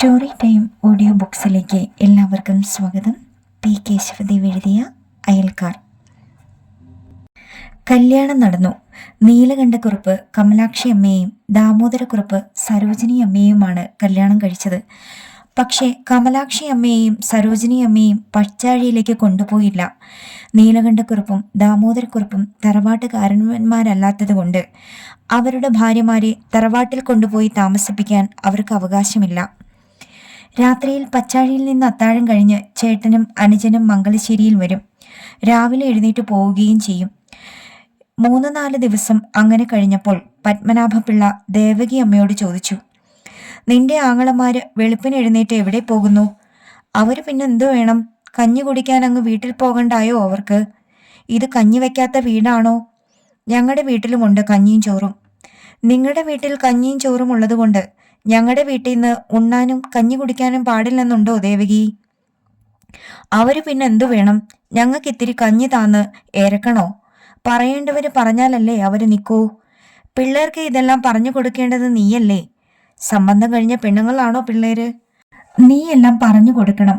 Story time audio ബുക്സിലേക്ക് എല്ലാവർക്കും സ്വാഗതം. P Kesavadev എഴുതിയ അയൽക്കാർ. കല്യാണം നടന്നു. നീലകണ്ഠക്കുറുപ്പ് കമലാക്ഷി അമ്മയെയും ദാമോദരക്കുറുപ്പ് സരോജിനി അമ്മയുമാണ് കല്യാണം കഴിച്ചത്. പക്ഷേ കമലാക്ഷി അമ്മയെയും സരോജിനി അമ്മയെയും പച്ചാഴിയിലേക്ക് കൊണ്ടുപോയില്ല. നീലകണ്ഠക്കുറുപ്പും ദാമോദരക്കുറുപ്പും തറവാട്ടുകാരന്മാരല്ലാത്തതുകൊണ്ട് അവരുടെ ഭാര്യമാരെ തറവാട്ടിൽ കൊണ്ടുപോയി താമസിപ്പിക്കാൻ അവർക്ക് അവകാശമില്ല. രാത്രിയിൽ പച്ചാഴിയിൽ നിന്ന് അത്താഴം കഴിഞ്ഞ് ചേട്ടനും അനുജനും മംഗലശ്ശേരിയിൽ വരും. രാവിലെ എഴുന്നേറ്റ് പോവുകയും ചെയ്യും. മൂന്ന് നാല് ദിവസം അങ്ങനെ കഴിഞ്ഞപ്പോൾ പത്മനാഭപിള്ള ദേവകി അമ്മയോട് ചോദിച്ചു നിന്റെ ആങ്ങളമാര് വെളുപ്പിന് എഴുന്നേറ്റ് എവിടെ പോകുന്നു? അവർ പിന്നെ എന്തു വേണം? കഞ്ഞി കുടിക്കാൻ അങ്ങ് വീട്ടിൽ പോകണ്ടായോ അവർക്ക്? ഇത് കഞ്ഞി വെക്കാത്ത വീടാണോ? ഞങ്ങളുടെ വീട്ടിലുമുണ്ട് കഞ്ഞിയും ചോറും. നിങ്ങളുടെ വീട്ടിൽ കഞ്ഞിയും ചോറും ഉള്ളതുകൊണ്ട് ഞങ്ങളുടെ വീട്ടിൽ നിന്ന് ഉണ്ണാനും കഞ്ഞി കുടിക്കാനും പാടില്ലെന്നുണ്ടോ ദേവകി? അവർ പിന്നെ എന്തു വേണം? ഞങ്ങൾക്ക് ഇത്തിരി കഞ്ഞി താന്ന് ഏറക്കണോ പറയേണ്ടവര് പറഞ്ഞാലല്ലേ അവർ നിൽക്കൂ പിള്ളേർക്ക് ഇതെല്ലാം പറഞ്ഞു കൊടുക്കേണ്ടത് നീയല്ലേ? സംബന്ധം കഴിഞ്ഞ പെണ്ണുങ്ങളാണോ പിള്ളേര്? നീയെല്ലാം പറഞ്ഞു കൊടുക്കണം.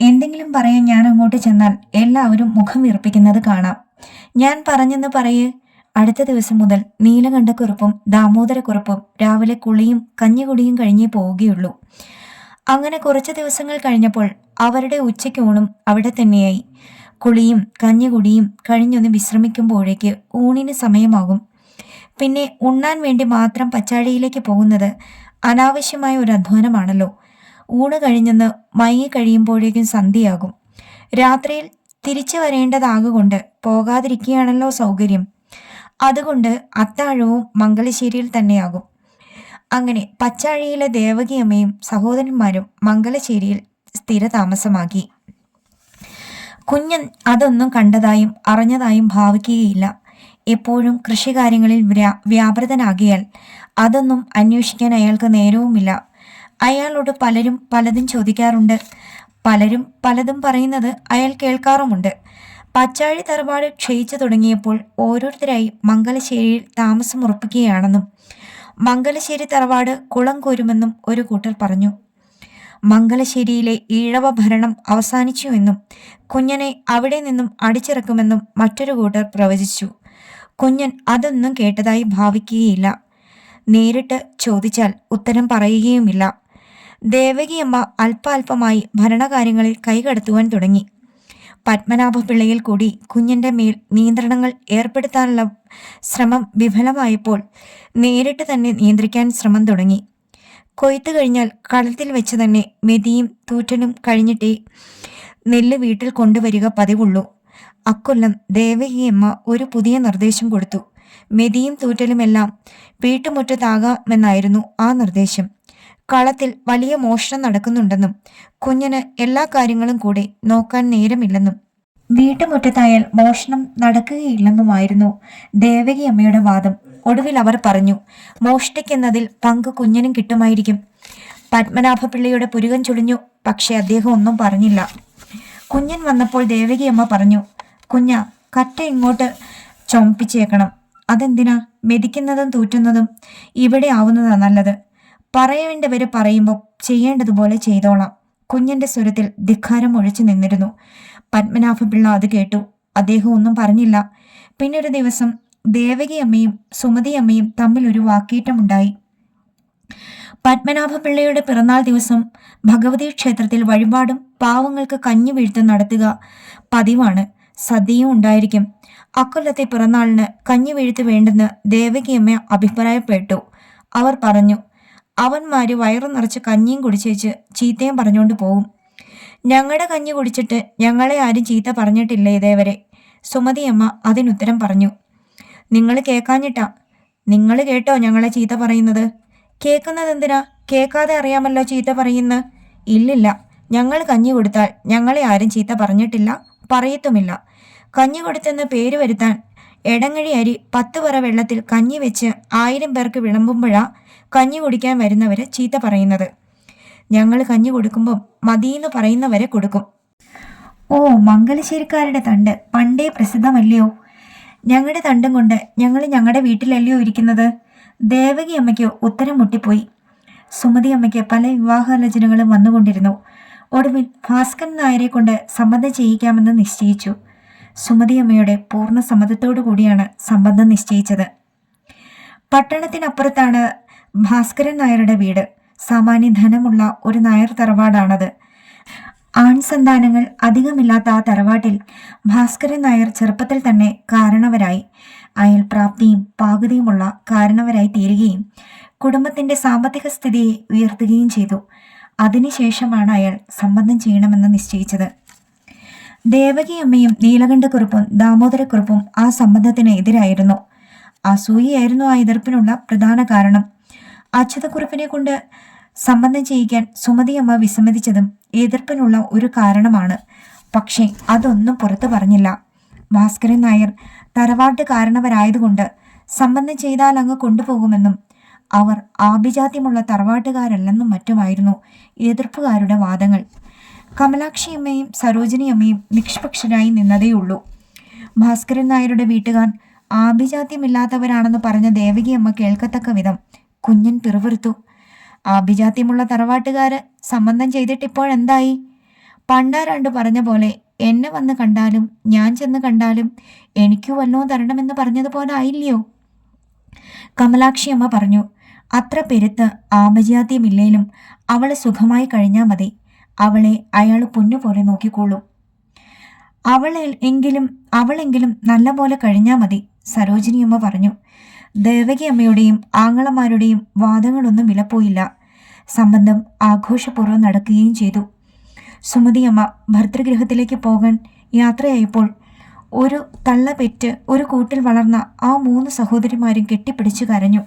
എന്തെങ്കിലും പറയാൻ ഞാൻ അങ്ങോട്ട് ചെന്നാൽ എല്ലാവരും മുഖം വീർപ്പിക്കുന്നത് കാണാം. ഞാൻ പറഞ്ഞെന്ന് പറയേ. അടുത്ത ദിവസം മുതൽ നീലകണ്ഠക്കുറുപ്പും ദാമോദരക്കുറുപ്പും രാവിലെ കുളിയും കഞ്ഞികുടിയും കഴിഞ്ഞേ പോവുകയുള്ളൂ. അങ്ങനെ കുറച്ച് ദിവസങ്ങൾ കഴിഞ്ഞപ്പോൾ അവരുടെ ഉച്ചയ്ക്കൂണും അവിടെ തന്നെയായി. കുളിയും കഞ്ഞികുടിയും കഴിഞ്ഞൊന്ന് വിശ്രമിക്കുമ്പോഴേക്ക് ഊണിന് സമയമാകും. പിന്നെ ഉണ്ണാൻ വേണ്ടി മാത്രം പച്ചാഴിയിലേക്ക് പോകുന്നത് അനാവശ്യമായ ഒരു അധ്വാനമാണല്ലോ. ഊണ് കഴിഞ്ഞെന്ന് മയങ്ങി കഴിയുമ്പോഴേക്കും സന്ധ്യയാകും. രാത്രിയിൽ തിരിച്ചു വരേണ്ടതാകൊണ്ട് പോകാതിരിക്കുകയാണല്ലോ സൗകര്യം. അതുകൊണ്ട് അത്താഴവും മംഗലശ്ശേരിയിൽ തന്നെയാകും. അങ്ങനെ പച്ചാഴിയിലെ ദേവകിയമ്മയും സഹോദരന്മാരും മംഗലശ്ശേരിയിൽ സ്ഥിരതാമസമാക്കി. കുഞ്ഞൻ അതൊന്നും കണ്ടതായും അറിഞ്ഞതായും ഭാവിക്കുകയില്ല. എപ്പോഴും കൃഷികാര്യങ്ങളിൽ വ്യാ വ്യാപൃതനാകിയാൽ അതൊന്നും അന്വേഷിക്കാൻ അയാൾക്ക് നേരവുമില്ല. അയാളോട് പലരും പലതും ചോദിക്കാറുണ്ട്. പലരും പലതും പറയുന്നത് അയാൾ കേൾക്കാറുമുണ്ട്. പച്ചാഴി തറവാട് ക്ഷയിച്ചു തുടങ്ങിയപ്പോൾ ഓരോരുത്തരായി മംഗലശ്ശേരിയിൽ താമസമുറപ്പിക്കുകയാണെന്നും മംഗലശ്ശേരി തറവാട് കുളം കോരുമെന്നും ഒരു കൂട്ടർ പറഞ്ഞു. മംഗലശ്ശേരിയിലെ ഈഴവ ഭരണം അവസാനിച്ചുവെന്നും കുഞ്ഞനെ അവിടെ നിന്നും അടിച്ചിറക്കുമെന്നും മറ്റൊരു കൂട്ടർ പ്രവചിച്ചു. കുഞ്ഞൻ അതൊന്നും കേട്ടതായി ഭാവിക്കുകയില്ല. നേരിട്ട് ചോദിച്ചാൽ ഉത്തരം പറയുകയുമില്ല. ദേവകിയമ്മ അല്പാൽപമായി ഭരണകാര്യങ്ങളിൽ കൈകടത്തുവാൻ തുടങ്ങി. പത്മനാഭപിള്ളയിൽ കൂടി കുഞ്ഞിന്റെ മേൽ നിയന്ത്രണങ്ങൾ ഏർപ്പെടുത്താനുള്ള ശ്രമം വിഫലമായപ്പോൾ നേരിട്ട് തന്നെ നിയന്ത്രിക്കാൻ ശ്രമം തുടങ്ങി. കൊയ്ത്ത് കഴിഞ്ഞാൽ കളത്തിൽ വെച്ച് തന്നെ മെതിയും തൂറ്റനും കഴിഞ്ഞിട്ടേ നെല്ല് വീട്ടിൽ കൊണ്ടുവരിക പതിവുള്ളൂ. അക്കൊല്ലം ദേവകിയമ്മ ഒരു പുതിയ നിർദ്ദേശം കൊടുത്തു. മെതിയും തൂറ്റലുമെല്ലാം വീട്ടുമുറ്റത്താകാമെന്നായിരുന്നു ആ നിർദ്ദേശം. കളത്തിൽ വലിയ മോഷണം നടക്കുന്നുണ്ടെന്നും കുഞ്ഞിന് എല്ലാ കാര്യങ്ങളും കൂടെ നോക്കാൻ നേരമില്ലെന്നും. വീട്ടുമുറ്റത്തായാൽ മോഷണം നടക്കുകയില്ലെന്നുമായിരുന്നു ദേവകി അമ്മയുടെ വാദം. ഒടുവിൽ അവർ പറഞ്ഞു മോഷ്ടിക്കുന്നതിൽ പങ്ക് കുഞ്ഞിനും കിട്ടുമായിരിക്കും. പത്മനാഭപിള്ളയുടെ പുരുകൻ ചുളിഞ്ഞു പക്ഷെ അദ്ദേഹം ഒന്നും പറഞ്ഞില്ല. കുഞ്ഞൻ വന്നപ്പോൾ ദേവകി അമ്മ പറഞ്ഞു കുഞ്ഞ കറ്റ ഇങ്ങോട്ട് ചൊമ്പിച്ചേക്കണം. അതെന്തിനാ? മെതിക്കുന്നതും തൂറ്റുന്നതും ഇവിടെ ആവുന്നതാ നല്ലത്. പറയേണ്ടവര് പറയുമ്പോൾ ചെയ്യേണ്ടതുപോലെ ചെയ്തോളാം. കുഞ്ഞിന്റെ സ്വരത്തിൽ ധിക്കാരം ഒഴിച്ചു നിന്നിരുന്നു. പത്മനാഭപിള്ള അത് കേട്ടു. അദ്ദേഹം ഒന്നും പറഞ്ഞില്ല. പിന്നെ ഒരു ദിവസം ദേവകി അമ്മയും സുമതി അമ്മയും തമ്മിൽ ഒരു വാക്കേറ്റമുണ്ടായി. പത്മനാഭപിള്ളയുടെ പിറന്നാൾ ദിവസം ഭഗവതി ക്ഷേത്രത്തിൽ വഴിപാടും പാവങ്ങൾക്ക് കഞ്ഞി വീഴ്ത്തും നടത്തുക പതിവാണ്. സദ്യയും ഉണ്ടായിരിക്കും. അക്കൊല്ലത്തെ പിറന്നാളിന് കഞ്ഞി വീഴ്ത്ത് വേണ്ടെന്ന് ദേവകിയമ്മ അഭിപ്രായപ്പെട്ടു. അവർ പറഞ്ഞു അവന്മാര് വയറു നിറച്ച് കഞ്ഞിയും കുടിച്ചേച്ച് ചീത്തയും പറഞ്ഞുകൊണ്ട് പോവും. ഞങ്ങളുടെ കഞ്ഞി കുടിച്ചിട്ട് ഞങ്ങളെ ആരും ചീത്ത പറഞ്ഞിട്ടില്ല ഇതേവരെ. സുമതിയമ്മ അതിനുത്തരം പറഞ്ഞു. നിങ്ങൾ കേൾക്കാഞ്ഞിട്ടാ നിങ്ങൾ കേട്ടോ ഞങ്ങളെ ചീത്ത പറയുന്നത്? കേൾക്കുന്നത് എന്തിനാ കേൾക്കാതെ അറിയാമല്ലോ ചീത്ത പറയുന്ന. ഇല്ലില്ല. ഞങ്ങൾ കഞ്ഞി കൊടുത്താൽ ഞങ്ങളെ ആരും ചീത്ത പറഞ്ഞിട്ടില്ല പറയത്തുമില്ല. കഞ്ഞി കൊടുത്തെന്ന് പേര് വരുത്താൻ എടങ്ങഴി അരി പത്ത് പറ വെള്ളത്തിൽ കഞ്ഞി വെച്ച് ആയിരം പേർക്ക് വിളമ്പുമ്പോഴാ കഞ്ഞി കുടിക്കാൻ വരുന്നവരെ ചീത്ത പറയുന്നത്. ഞങ്ങൾ കഞ്ഞി കൊടുക്കുമ്പം മതിയെന്ന് പറയുന്നവരെ കൊടുക്കും. ഓ മംഗലശ്ശേരിക്കാരുടെ തണ്ട് പണ്ടേ പ്രസിദ്ധമല്ലയോ? ഞങ്ങളുടെ തണ്ടും കൊണ്ട് ഞങ്ങൾ ഞങ്ങളുടെ വീട്ടിലല്ലയോ ഇരിക്കുന്നത്? ദേവകി അമ്മയ്ക്ക് ഉത്തരം മുട്ടിപ്പോയി. സുമതി അമ്മയ്ക്ക് പല വിവാഹാലോചനകളും വന്നുകൊണ്ടിരുന്നു. ഒടുവിൽ ഭാസ്കരൻ നായരെ കൊണ്ട് സംബന്ധം ചെയ്യിക്കാമെന്ന് നിശ്ചയിച്ചു. സുമതി അമ്മയുടെ പൂർണ സമ്മതത്തോടു കൂടിയാണ് സംബന്ധം നിശ്ചയിച്ചത്. പട്ടണത്തിനപ്പുറത്താണ് ഭാസ്കരൻ നായരുടെ വീട്. സാമാന്യ ധനമുള്ള ഒരു നായർ തറവാടാണത്. ആൺസന്താനങ്ങൾ അധികമില്ലാത്ത ആ തറവാട്ടിൽ ഭാസ്കരൻ നായർ ചെറുപ്പത്തിൽ തന്നെ കാരണവരായി. അയൽപ്രാപ്തിയും പാകുതിയുമുള്ള കാരണവരായി തീരുകയും കുടുംബത്തിന്റെ സാമ്പത്തിക സ്ഥിതിയെ ഉയർത്തുകയും ചെയ്തു. അതിനുശേഷമാണ് അയാൾ സംബന്ധം ചെയ്യണമെന്ന് നിശ്ചയിച്ചത്. ദേവകിയമ്മയും നീലകണ്ഠക്കുറിപ്പും ദാമോദരക്കുറിപ്പും ആ സംബന്ധത്തിന് എതിരായിരുന്നു അസൂയിയായിരുന്നു ആ എതിർപ്പിനുള്ള പ്രധാന കാരണം. അച്യുതക്കുറുപ്പിനെ കൊണ്ട് സംബന്ധം ചെയ്യിക്കാൻ സുമതിയമ്മ വിസമ്മതിച്ചതും എതിർപ്പിനുള്ള ഒരു കാരണമാണ്. പക്ഷേ അതൊന്നും പുറത്തു പറഞ്ഞില്ല. ഭാസ്കരൻ നായർ തറവാട്ട് കാരണവരായതുകൊണ്ട് സംബന്ധം ചെയ്താൽ അങ്ങ് കൊണ്ടുപോകുമെന്നും അവർ ആഭിജാത്യമുള്ള തറവാട്ടുകാരല്ലെന്നും മറ്റുമായിരുന്നു എതിർപ്പുകാരുടെ വാദങ്ങൾ. കമലാക്ഷിയമ്മയും സരോജിനിയമ്മയും നിഷ്പക്ഷരായി നിന്നതേയുള്ളൂ. ഭാസ്കരൻ നായരുടെ വീട്ടുകാർ ആഭിജാത്യമില്ലാത്തവരാണെന്ന് പറഞ്ഞ ദേവകിയമ്മ കേൾക്കത്തക്ക വിധം കുഞ്ഞൻ പിറവെടുത്തു ആഭിജാത്യമുള്ള തറവാട്ടുകാര് സംബന്ധം ചെയ്തിട്ടിപ്പോഴെന്തായി പണ്ടാരണ്ട് പറഞ്ഞ പോലെ എന്നെ വന്ന് കണ്ടാലും ഞാൻ ചെന്ന് കണ്ടാലും എനിക്കു വല്ലതും തരണമെന്ന് പറഞ്ഞതുപോലെ ആയില്ലയോ? കമലാക്ഷി അമ്മ പറഞ്ഞു അത്ര പെരുത്ത് ആഭിജാത്യമില്ലേലും അവൾ സുഖമായി കഴിഞ്ഞാൽ മതി. അവളെ അയാൾ പൊന്നുപോലെ നോക്കിക്കോളും. അവളെ എങ്കിലും അവളെങ്കിലും നല്ല പോലെ കഴിഞ്ഞാൽ മതി സരോജിനിയമ്മ പറഞ്ഞു. ദേവകി അമ്മയുടെയും ആങ്ങളമാരുടെയും വാദങ്ങളൊന്നും വിലപ്പോയില്ല. സംബന്ധം ആഘോഷപൂർവം നടക്കുകയും ചെയ്തു. സുമതിയമ്മ ഭർതൃഗൃഹത്തിലേക്ക് പോകാൻ യാത്രയായപ്പോൾ ഒരു തള്ള പെറ്റ് ഒരു കൂട്ടിൽ വളർന്ന ആ മൂന്ന് സഹോദരിമാരും കെട്ടിപ്പിടിച്ചു കരഞ്ഞു.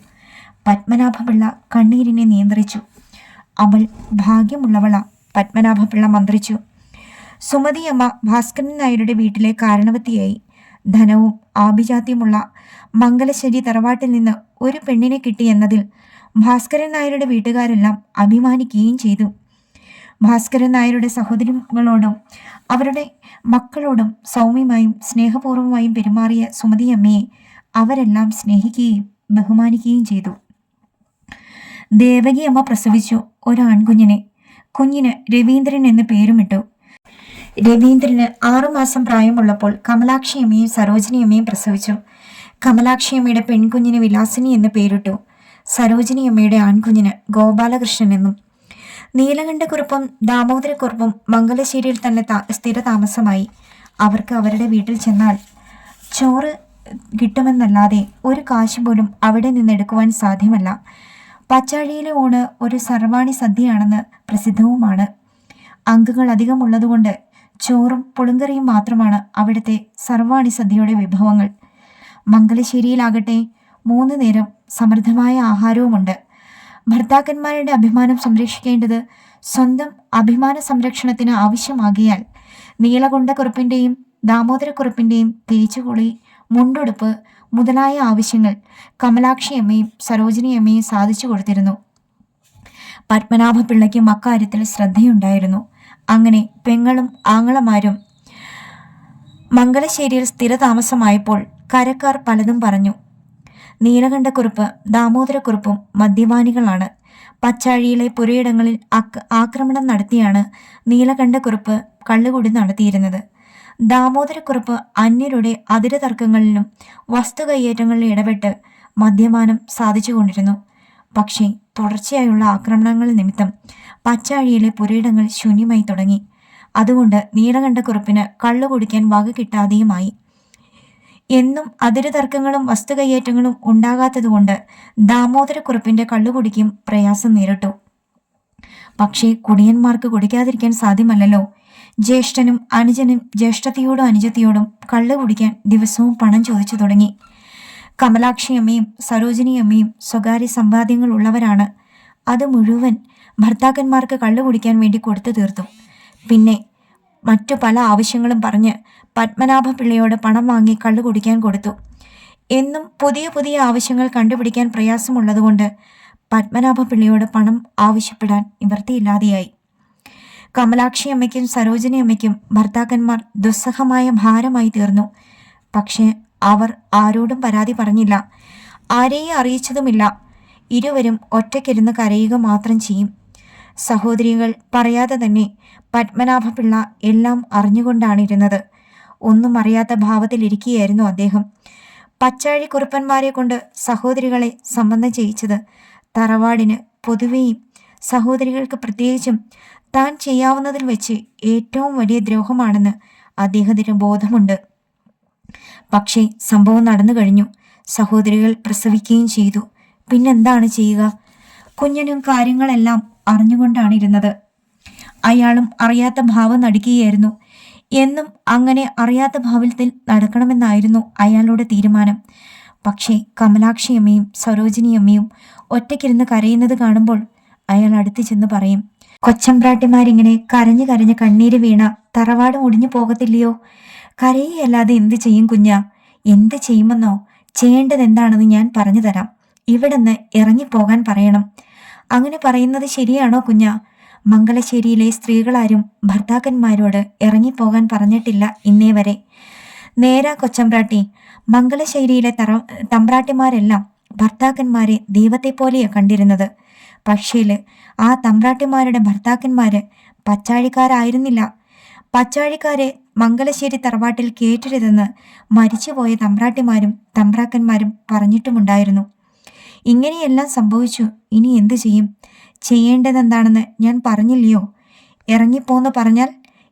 പത്മനാഭപിള്ള കണ്ണീരിനെ നിയന്ത്രിച്ചു. അവൾ ഭാഗ്യമുള്ളവള പത്മനാഭപിള്ള മന്ത്രിച്ചു. സുമതിയമ്മ ഭാസ്കരൻ നായരുടെ വീട്ടിലെ കാരണവത്തിയായി. ധനവും ആഭിജാത്യമുള്ള മംഗലശ്ശേരി തറവാട്ടിൽ നിന്ന് ഒരു പെണ്ണിനെ കിട്ടിയെന്നതിൽ ഭാസ്കരൻ നായരുടെ വീട്ടുകാരെല്ലാം അഭിമാനിക്കുകയും ചെയ്തു. ഭാസ്കരൻ നായരുടെ സഹോദരികളോടും അവരുടെ മക്കളോടും സൗമ്യമായും സ്നേഹപൂർവമായും പെരുമാറിയ സുമതിയമ്മയെ അവരെല്ലാം സ്നേഹിക്കുകയും ബഹുമാനിക്കുകയും ചെയ്തു. ദേവകി അമ്മ പ്രസവിച്ചു. ഒരു ആൺകുഞ്ഞിനെ കുഞ്ഞിന് രവീന്ദ്രൻ എന്ന് പേരുമിട്ടു. രവീന്ദ്രന് ആറുമാസം പ്രായമുള്ളപ്പോൾ കമലാക്ഷിയമ്മയും സരോജിനിയമ്മയും പ്രസവിച്ചു. കമലാക്ഷിയമ്മയുടെ പെൺകുഞ്ഞിന് വിലാസിനി എന്ന് പേരിട്ടു. സരോജിനിയമ്മയുടെ ആൺകുഞ്ഞിന് ഗോപാലകൃഷ്ണൻ എന്നും. നീലകണ്ഠക്കുറുപ്പും ദാമോദരക്കുറുപ്പും മംഗലശ്ശേരിയിൽ തന്നെ സ്ഥിരതാമസമായി. അവർക്ക് അവരുടെ വീട്ടിൽ ചെന്നാൽ ചോറ് കിട്ടുമെന്നല്ലാതെ ഒരു കാശ് പോലും അവിടെ നിന്നെടുക്കുവാൻ സാധ്യമല്ല. പച്ചാഴിയിലെ ഊണ് ഒരു സർവാണി സദ്യയാണെന്ന് പ്രസിദ്ധവുമാണ്. അംഗങ്ങൾ അധികമുള്ളതുകൊണ്ട് ചോറും പുളിങ്കറിയും മാത്രമാണ് അവിടുത്തെ സർവാണി സദ്യയുടെ വിഭവങ്ങൾ. മംഗലശ്ശേരിയിലാകട്ടെ മൂന്ന് നേരം സമൃദ്ധമായ ആഹാരവുമുണ്ട്. ഭർത്താക്കന്മാരുടെ അഭിമാനം സംരക്ഷിക്കേണ്ടത് സ്വന്തം അഭിമാന സംരക്ഷണത്തിന് ആവശ്യമാകിയാൽ നീലകൊണ്ടക്കുറുപ്പിന്റെയും ദാമോദരക്കുറുപ്പിന്റെയും തേച്ചുകുളി മുണ്ടുടുപ്പ് മുതലായ ആവശ്യങ്ങൾ കമലാക്ഷിയമ്മയും സരോജിനിയമ്മയും സാധിച്ചു കൊടുത്തിരുന്നു. പത്മനാഭപിള്ളയ്ക്കും അക്കാര്യത്തിൽ ശ്രദ്ധയുണ്ടായിരുന്നു. അങ്ങനെ പെങ്ങളും ആങ്ങളമാരും മംഗലശ്ശേരിയിൽ സ്ഥിരതാമസമായപ്പോൾ കരക്കാർ പലതും പറഞ്ഞു. നീലകണ്ഠക്കുറുപ്പ് ദാമോദരക്കുറുപ്പും മദ്യപാനികളാണ്. പച്ചാഴിയിലെ പുരയിടങ്ങളിൽ ആക്രമണം നടത്തിയാണ് നീലകണ്ഠക്കുറുപ്പ് കള്ളുകൂടി നടത്തിയിരുന്നത്. ദാമോദരക്കുറുപ്പ് അന്യരുടെ അതിര തർക്കങ്ങളിലും വസ്തു കയ്യേറ്റങ്ങളിലും ഇടപെട്ട് മദ്യപാനം സാധിച്ചുകൊണ്ടിരുന്നു. പക്ഷേ തുടർച്ചയായുള്ള ആക്രമണങ്ങൾ നിമിത്തം പച്ചാഴിയിലെ പുരയിടങ്ങൾ ശൂന്യമായി തുടങ്ങി. അതുകൊണ്ട് നീലകണ്ഠക്കുറുപ്പിന് കള്ളു കുടിക്കാൻ വക കിട്ടാതെയുമായി. എന്നും അതിര് തർക്കങ്ങളും വസ്തു കയ്യേറ്റങ്ങളും ഉണ്ടാകാത്തതുകൊണ്ട് ദാമോദരക്കുറുപ്പിന്റെ കള്ളുകുടിക്കും പ്രയാസം നേരിട്ടു. പക്ഷേ കുടിയന്മാർക്ക് കുടിക്കാതിരിക്കാൻ സാധ്യമല്ലല്ലോ. ജ്യേഷ്ഠനും അനുജനും ജ്യേഷ്ഠത്തിയോടും അനുജത്തിയോടും കള്ളു കുടിക്കാൻ ദിവസവും പണം ചോദിച്ചു തുടങ്ങി. കമലാക്ഷിയമ്മയും സരോജിനിയമ്മയും സ്വകാര്യ സമ്പാദ്യങ്ങൾ ഉള്ളവരാണ്. അത് മുഴുവൻ ഭർത്താക്കന്മാർക്ക് കള്ളു കുടിക്കാൻ വേണ്ടി കൊടുത്തു തീർത്തു. പിന്നെ മറ്റു പല ആവശ്യങ്ങളും പറഞ്ഞ് പത്മനാഭ പിള്ളയോട് പണം വാങ്ങി കള്ളു കുടിക്കാൻ കൊടുത്തു. എന്നും പുതിയ പുതിയ ആവശ്യങ്ങൾ കണ്ടുപിടിക്കാൻ പ്രയാസമുള്ളതുകൊണ്ട് പത്മനാഭ പിള്ളയോട് പണം ആവശ്യപ്പെടാൻ നിവൃത്തിയില്ലാതെയായി. കമലാക്ഷി അമ്മയ്ക്കും സരോജിനി അമ്മയ്ക്കും ഭർത്താക്കന്മാർ ദുസ്സഹമായ ഭാരമായി തീർന്നു. പക്ഷേ അവർ ആരോടും പരാതി പറഞ്ഞില്ല. ആരെയും അറിയിച്ചതുമില്ല. ഇരുവരും ഒറ്റയ്ക്കിരുന്ന് കരയുക മാത്രം ചെയ്യും. സഹോദരികൾ പറയാതെ തന്നെ പത്മനാഭപിള്ള എല്ലാം അറിഞ്ഞുകൊണ്ടാണിരുന്നത്. ഒന്നും അറിയാത്ത ഭാവത്തിലിരിക്കുകയായിരുന്നു അദ്ദേഹം. പച്ചാഴി കുറുപ്പന്മാരെ കൊണ്ട് സഹോദരികളെ സംബന്ധം ചെയ്യിച്ചത് തറവാടിന് പൊതുവെയും സഹോദരികൾക്ക് പ്രത്യേകിച്ചും താൻ ചെയ്യാവുന്നതിൽ വെച്ച് ഏറ്റവും വലിയ ദ്രോഹമാണെന്ന് അദ്ദേഹത്തിന് ബോധമുണ്ട്. പക്ഷേ സംഭവം നടന്നു കഴിഞ്ഞു. സഹോദരികൾ പ്രസവിക്കുകയും ചെയ്തു. പിന്നെന്താണ് ചെയ്യുക? കുഞ്ഞനും കാര്യങ്ങളെല്ലാം അറിഞ്ഞുകൊണ്ടാണ് ഇരുന്നത്. അയാളും അറിയാത്ത ഭാവം നടിക്കുകയായിരുന്നു എന്നും അങ്ങനെ അറിയാത്ത ഭാവത്തിൽ നടക്കണമെന്നായിരുന്നു അയാളുടെ തീരുമാനം. പക്ഷേ കമലാക്ഷിയമ്മയും സരോജിനിയമ്മയും ഒറ്റയ്ക്കിരുന്ന് കരയുന്നത് കാണുമ്പോൾ അയാൾ അടുത്ത് ചെന്ന് പറയും കൊച്ചമ്പ്രാട്ടിമാരിങ്ങനെ കരഞ്ഞു കരഞ്ഞ് കണ്ണീര് വീണ തറവാട് ഒടിഞ്ഞു പോകത്തില്ലയോ? കരയുകയല്ലാതെ എന്ത് ചെയ്യും കുഞ്ഞ? എന്ത് ചെയ്യുമെന്നോ? ചെയ്യേണ്ടത് എന്താണെന്ന് ഞാൻ പറഞ്ഞു തരാം. ഇവിടുന്ന് ഇറങ്ങിപ്പോകാൻ പറയണം. അങ്ങനെ പറയുന്നത് ശരിയാണോ കുഞ്ഞ? മംഗലശ്ശേരിയിലെ സ്ത്രീകളാരും ഭർത്താക്കന്മാരോട് ഇറങ്ങിപ്പോകാൻ പറഞ്ഞിട്ടില്ല ഇന്നേ വരെ. നേരാ കൊച്ചമ്പ്രാട്ടി. മംഗലശ്ശേരിയിലെ തറ തമ്പ്രാട്ടിമാരെല്ലാം ഭർത്താക്കന്മാരെ ദൈവത്തെ പോലെയാണ് കണ്ടിരുന്നത്. പക്ഷേൽ ആ തമ്പ്രാട്ടിമാരുടെ ഭർത്താക്കന്മാര് പച്ചാഴിക്കാരായിരുന്നില്ല. പച്ചാഴിക്കാരെ മംഗലശ്ശേരി തറവാട്ടിൽ കേറ്റരുതെന്ന് മരിച്ചുപോയ തമ്പ്രാട്ടിമാരും തമ്പ്രാക്കന്മാരും പറഞ്ഞിട്ടുമുണ്ടായിരുന്നു. ഇങ്ങനെയെല്ലാം സംഭവിച്ചു. ഇനി എന്തു ചെയ്യും? ചെയ്യേണ്ടതെന്താണെന്ന് ഞാൻ പറഞ്ഞില്ലയോ? ഇറങ്ങിപ്പോന്ന് പറഞ്ഞാൽ?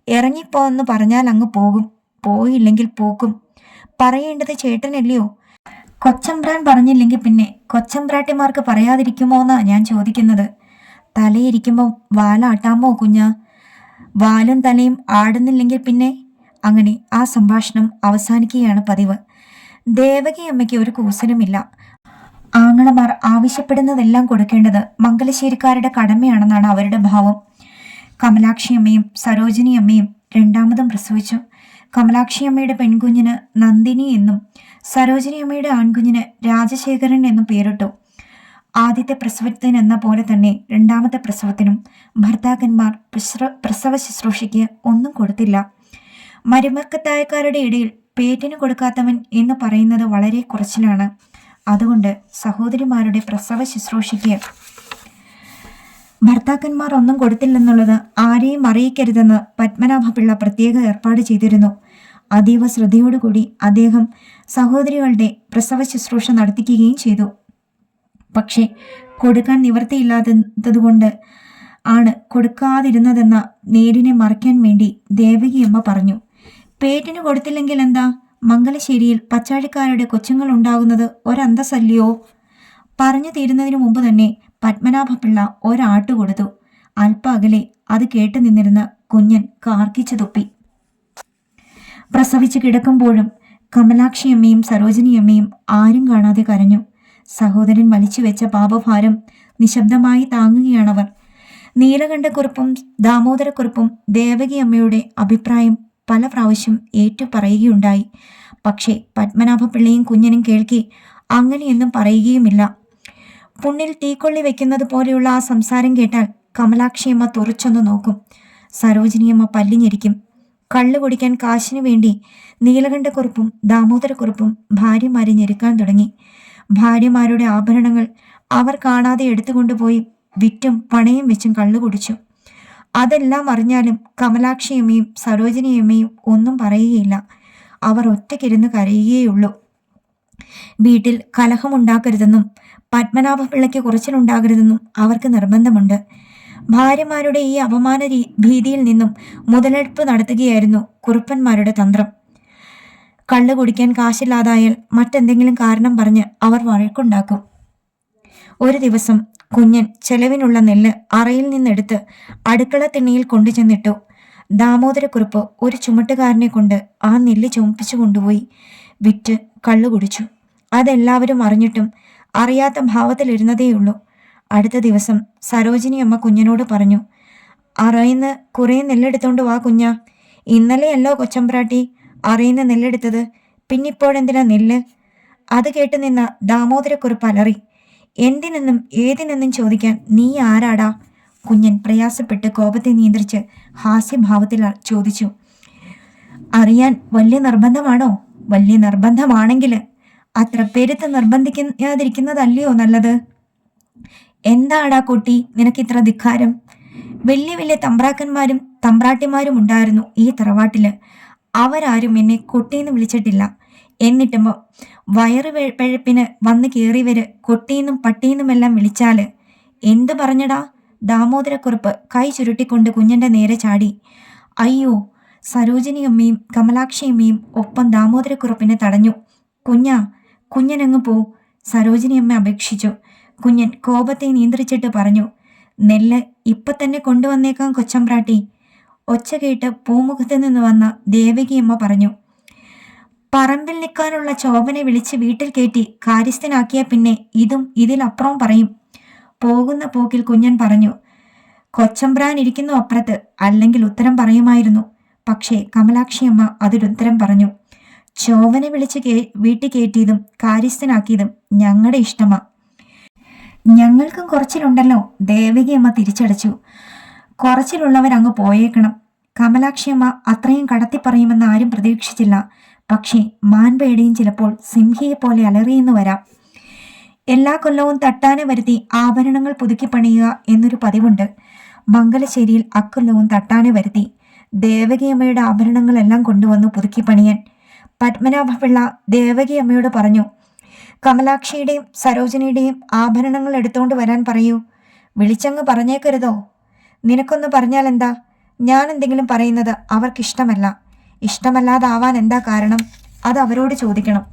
ഇറങ്ങിപ്പോന്ന് പറഞ്ഞാൽ അങ്ങ് പോകും. പോയില്ലെങ്കിൽ പോക്കും. പറയേണ്ടത് ചേട്ടനല്ലയോ? കൊച്ചമ്പ്രാൻ പറഞ്ഞില്ലെങ്കിൽ പിന്നെ കൊച്ചമ്പ്രാട്ടിമാർക്ക് പറയാതിരിക്കുമോ എന്നാ ഞാൻ ചോദിക്കുന്നത്. തലയിരിക്കുമ്പോൾ വാലാട്ടാമോ കുഞ്ഞാ? വാലും തലയും ആടുന്നില്ലെങ്കിൽ പിന്നെ അങ്ങനെ ആ സംഭാഷണം അവസാനിക്കുകയാണ് പതിവ്. ദേവകിയമ്മയ്ക്ക് ഒരു കൂസലുമില്ല. ആങ്ങളമാർ ആവശ്യപ്പെടുന്നതെല്ലാം കൊടുക്കേണ്ടത് മംഗലശ്ശേരിക്കാരുടെ കടമയാണെന്നാണ് അവരുടെ ഭാവം. കമലാക്ഷിയമ്മയും സരോജിനിയമ്മയും രണ്ടാമതും പ്രസവിച്ചു. കമലാക്ഷിയമ്മയുടെ പെൺകുഞ്ഞിന് നന്ദിനി എന്നും സരോജിനി അമ്മയുടെ ആൺകുഞ്ഞിന് രാജശേഖരൻ എന്നും പേരിട്ടു. ആദ്യത്തെ പ്രസവത്തിനെന്ന പോലെ തന്നെ രണ്ടാമത്തെ പ്രസവത്തിനും ഭർത്താക്കന്മാർ പ്രസവ പ്രസവ ശുശ്രൂഷയ്ക്ക് ഒന്നും കൊടുത്തില്ല. മരുമക്കത്തായക്കാരുടെ ഇടയിൽ പേറ്റിന് കൊടുക്കാത്തവൻ എന്ന് പറയുന്നത് വളരെ കുറച്ചിലാണ്. അതുകൊണ്ട് സഹോദരിമാരുടെ പ്രസവ ശുശ്രൂഷയ്ക്ക് ഭർത്താക്കന്മാർ ഒന്നും കൊടുത്തില്ലെന്നുള്ളത് ആരെയും അറിയിക്കരുതെന്ന് പത്മനാഭപിള്ള പ്രത്യേക ഏർപ്പാട് ചെയ്തിരുന്നു. അതീവ ശ്രദ്ധയോടുകൂടി അദ്ദേഹം സഹോദരികളുടെ പ്രസവ ശുശ്രൂഷ നടത്തിക്കുകയും ചെയ്തു. പക്ഷേ കൊടുക്കാൻ നിവൃത്തിയില്ലാത്തതുകൊണ്ട് ആണ് കൊടുക്കാതിരുന്നതെന്ന നേരിനെ മറയ്ക്കാൻ വേണ്ടി ദേവകിയമ്മ പറഞ്ഞു. പേറ്റിന് കൊടുത്തില്ലെങ്കിൽ എന്താ? മംഗലശ്ശേരിയിൽ പച്ചാഴിക്കാരുടെ കൊച്ചുങ്ങൾ ഉണ്ടാകുന്നത് ഒരന്തസല്ലയോ പറഞ്ഞു തീരുന്നതിനു മുമ്പ് തന്നെ പത്മനാഭപിള്ള ഒരാട്ട് കൊടുത്തു. അല്പ അകലെ അത് കേട്ടു നിന്നിരുന്ന കുഞ്ഞൻ കാർക്കിച്ചു തുപ്പി. പ്രസവിച്ചു കിടക്കുമ്പോഴും കമലാക്ഷിയമ്മയും സരോജിനിയമ്മയും ആരും കാണാതെ കരഞ്ഞു. സഹോദരൻ വലിച്ചു വെച്ച പാപഭാരം നിശബ്ദമായി താങ്ങുകയാണവർ. നീലകണ്ഠക്കുറുപ്പും ദേവകി അമ്മയുടെ അഭിപ്രായം പല പ്രാവശ്യം ഏറ്റുപറയുകയുണ്ടായി പക്ഷേ പത്മനാഭപിള്ളയും കുഞ്ഞനും കേൾക്കി അങ്ങനെയൊന്നും പറയുകയുമില്ല. പുണ്ണിൽ തീക്കൊള്ളി വെക്കുന്നത് പോലെയുള്ള ആ സംസാരം കേട്ടാൽ കമലാക്ഷിയമ്മ തുറച്ചൊന്ന് നോക്കും. സരോജിനിയമ്മ പല്ലിഞ്ഞിരിക്കും. കള്ളു കുടിക്കാൻ കാശിനു വേണ്ടി നീലകണ്ഠക്കുറിപ്പും ദാമോദരക്കുറിപ്പും ഭാര്യമാരെ ഞെരുക്കാൻ തുടങ്ങി. ഭാര്യമാരുടെ ആഭരണങ്ങൾ അവർ കാണാതെ എടുത്തുകൊണ്ടുപോയി വിറ്റും പണയും വെച്ചും കള്ളു കുടിച്ചു. അതെല്ലാം അറിഞ്ഞാലും കമലാക്ഷിയമ്മയും സരോജിനിയമ്മയും ഒന്നും പറയുകയില്ല. അവർ ഒറ്റയ്ക്കിരുന്ന് കരയുകയുള്ളൂ വീട്ടിൽ കലഹമുണ്ടാക്കരുതെന്നും പത്മനാഭപിള്ളയ്ക്ക് കുറച്ചിലുണ്ടാകരുതെന്നും അവർക്ക് നിർബന്ധമുണ്ട്. ഭാര്യമാരുടെ ഈ അപമാന ഭീതിയിൽ നിന്നും മുതലെടുപ്പ് നടത്തുകയായിരുന്നു കുറുപ്പന്മാരുടെ തന്ത്രം. കള്ളു കുടിക്കാൻ കാശില്ലാതായാൽ മറ്റെന്തെങ്കിലും കാരണം പറഞ്ഞ് അവർ വഴക്കുണ്ടാക്കും. ഒരു ദിവസം കുഞ്ഞൻ ചെലവിനുള്ള നെല്ല് അറയിൽ നിന്നെടുത്ത് അടുക്കള തിണ്ണിയിൽ കൊണ്ടുചെന്നിട്ടു. ദാമോദരക്കുറിപ്പ് ഒരു ചുമട്ടുകാരനെ കൊണ്ട് ആ നെല്ല് ചുമപ്പിച്ചു കൊണ്ടുപോയി വിറ്റ് കള്ളു കുടിച്ചു. അതെല്ലാവരും അറിഞ്ഞിട്ടും അറിയാത്ത ഭാവത്തിലിരുന്നതേയുള്ളൂ. അടുത്ത ദിവസം സരോജിനി അമ്മ കുഞ്ഞനോട് പറഞ്ഞു അറയിന്ന് കുറേ നെല്ലെടുത്തോണ്ട് വാ കുഞ്ഞ. ഇന്നലെയല്ലോ കൊച്ചമ്പ്രാട്ടി അറയിന്ന് നെല്ലെടുത്തത്. പിന്നിപ്പോഴെന്തിനാ നെല്ല്? അത് കേട്ട് നിന്ന ദാമോദരക്കുറിപ്പ് അലറി എന്തിനെന്നും ഏതിനെന്നും ചോദിക്കാൻ നീ ആരാടാ? കുഞ്ഞൻ പ്രയാസപ്പെട്ട് കോപത്തെ നിയന്ത്രിച്ച് ഹാസ്യഭാവത്തിൽ ചോദിച്ചു. അറിയാൻ വലിയ നിർബന്ധമാണോ? വലിയ നിർബന്ധമാണെങ്കിൽ അത്ര പെരുത്ത് നിർബന്ധിക്കാതിരിക്കുന്നതല്ലയോ നല്ലത്? എന്താടാ കുട്ടി നിനക്കിത്ര ധിക്കാരം? വലിയ വലിയ തമ്പ്രാക്കന്മാരും തമ്പ്രാട്ടിമാരും ഉണ്ടായിരുന്നു ഈ തറവാട്ടിൽ. അവരാരും എന്നെ കൊട്ടിയെന്ന് വിളിച്ചിട്ടില്ല. എന്നിട്ടും വയറ് പിഴപ്പിന് വന്ന് കയറിയവര് കൊട്ടിയെന്നും പട്ടിയെന്നുമെല്ലാം വിളിച്ചാൽ എന്തു പറഞ്ഞടാ? ദാമോദരക്കുറുപ്പ് കൈ ചുരുട്ടിക്കൊണ്ട് കുഞ്ഞന്റെ നേരെ ചാടി. അയ്യോ സരോജിനിയമ്മയും കമലാക്ഷിയമ്മയും ഒപ്പം ദാമോദരക്കുറുപ്പിനെ തടഞ്ഞു. കുഞ്ഞാ കുഞ്ഞനങ്ങ് പോ സരോജിനിയമ്മ അപേക്ഷിച്ചു. കുഞ്ഞൻ കോപത്തെ നിയന്ത്രിച്ചിട്ട് പറഞ്ഞു നെല്ല് ഇപ്പം തന്നെ കൊണ്ടുവന്നേക്കാം കൊച്ചമ്പ്രാട്ടി. ഒച്ച കേട്ട് പൂമുഖത്ത് നിന്ന് വന്ന ദേവകിയമ്മ പറഞ്ഞു പറമ്പിൽ നിൽക്കാനുള്ള ചോവനെ വിളിച്ച് വീട്ടിൽ കയറ്റി കാര്യസ്ഥനാക്കിയ പിന്നെ ഇതും ഇതിലപ്പുറം പറയും. പോകുന്ന പോക്കിൽ കുഞ്ഞൻ പറഞ്ഞു കൊച്ചമ്പ്രാൻ ഇരിക്കുന്നു അപ്പുറത്ത് അല്ലെങ്കിൽ ഉത്തരം പറയുമായിരുന്നു. പക്ഷേ കമലാക്ഷിയമ്മ അതിലുത്തരം പറഞ്ഞു ചോവനെ വിളിച്ച് കേ വീട്ടിൽ കയറ്റിയതും കാര്യസ്ഥനാക്കിയതും ഞങ്ങളുടെ ഇഷ്ടമാ. ഞങ്ങൾക്കും കുറച്ചിലുണ്ടല്ലോ ദേവകിയമ്മ തിരിച്ചടച്ചു. കുറച്ചിലുള്ളവരങ്ങ് പോയേക്കണം. കമലാക്ഷിയമ്മ അത്രയും കടത്തി പറയുമെന്ന് ആരും പ്രതീക്ഷിച്ചില്ല. പക്ഷേ മാൻപേടയും ചിലപ്പോൾ സിംഹിയെ പോലെ അലറിയെന്ന് വരാം. എല്ലാ കൊല്ലവും തട്ടാനെ വരുത്തി ആഭരണങ്ങൾ പുതുക്കി പണിയുക എന്നൊരു പതിവുണ്ട്. മംഗലശ്ശേരിയിൽ അക്കൊല്ലവും തട്ടാനെ വരുത്തി ദേവകിയമ്മയുടെ ആഭരണങ്ങളെല്ലാം കൊണ്ടുവന്നു പുതുക്കി പണിയാൻ. പത്മനാഭപിള്ള ദേവകിയമ്മയോട് പറഞ്ഞു കമലാക്ഷിയുടെയും സരോജിനിയുടെയും ആഭരണങ്ങൾ എടുത്തുകൊണ്ട് വരാൻ പറയൂ. വിളിച്ചങ്ങ് പറഞ്ഞേക്കരുതോ? നിനക്കൊന്ന് പറഞ്ഞാൽ എന്താ ഞാൻ എന്തെങ്കിലും പറയുന്നത് അവർക്കിഷ്ടമല്ല. ഇഷ്ടമല്ലാതാവാൻ എന്താ കാരണം? അത് അവരോട് ചോദിക്കണം.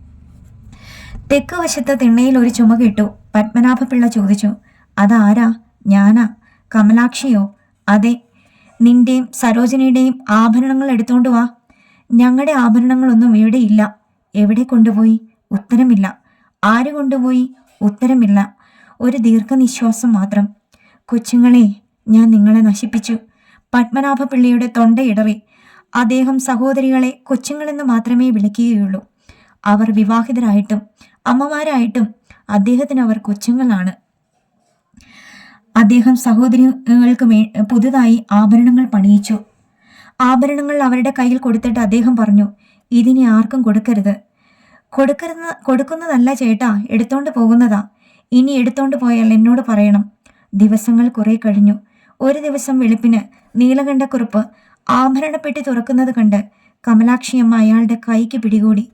തെക്ക് വശത്ത് തിണ്ണയിൽ ഒരു ചുമ കേട്ടു പത്മനാഭപിള്ള ചോദിച്ചു അതാരാ ഞാനാ? കമലാക്ഷിയോ? അതെ. നിന്റെയും സരോജിനിയുടെയും ആഭരണങ്ങൾ എടുത്തോണ്ട് വാ. ഞങ്ങളുടെ ആഭരണങ്ങളൊന്നും ഇവിടെയില്ല എവിടെ കൊണ്ടുപോയി? ഉത്തരമില്ല. ആര് കൊണ്ടുപോയി? ഉത്തരമില്ല. ഒരു ദീർഘനിശ്വാസം മാത്രം. കൊച്ചുങ്ങളെ ഞാൻ നിങ്ങളെ നശിപ്പിച്ചു. പത്മനാഭപിള്ളിയുടെ തൊണ്ടയിടറി അദ്ദേഹം സഹോദരികളെ കൊച്ചുങ്ങളെന്ന് മാത്രമേ വിളിക്കുകയുള്ളൂ. അവർ വിവാഹിതരായിട്ടും അമ്മമാരായിട്ടും അദ്ദേഹത്തിന് അവർ കൊച്ചുങ്ങളാണ്. അദ്ദേഹം സഹോദരികൾക്ക് മേ പുതുതായി ആഭരണങ്ങൾ പണിയിച്ചു. ആഭരണങ്ങൾ അവരുടെ കയ്യിൽ കൊടുത്തിട്ട് അദ്ദേഹം പറഞ്ഞു ഇതിനി ആർക്കും കൊടുക്കരുത്. കൊടുക്കരുന്ന കൊടുക്കുന്നതല്ല ചേട്ടാ എടുത്തോണ്ട് പോകുന്നതാ. ഇനി എടുത്തോണ്ട് പോയാൽ എന്നോട് പറയണം. ദിവസങ്ങൾ കുറേ കഴിഞ്ഞു. ഒരു ദിവസം വെളുപ്പിന് നീലകണ്ഠക്കുറുപ്പ് ആഭരണപ്പെട്ടി തുറക്കുന്നത് കണ്ട് കമലാക്ഷിയമ്മ അയാളുടെ കൈക്ക് പിടികൂടി.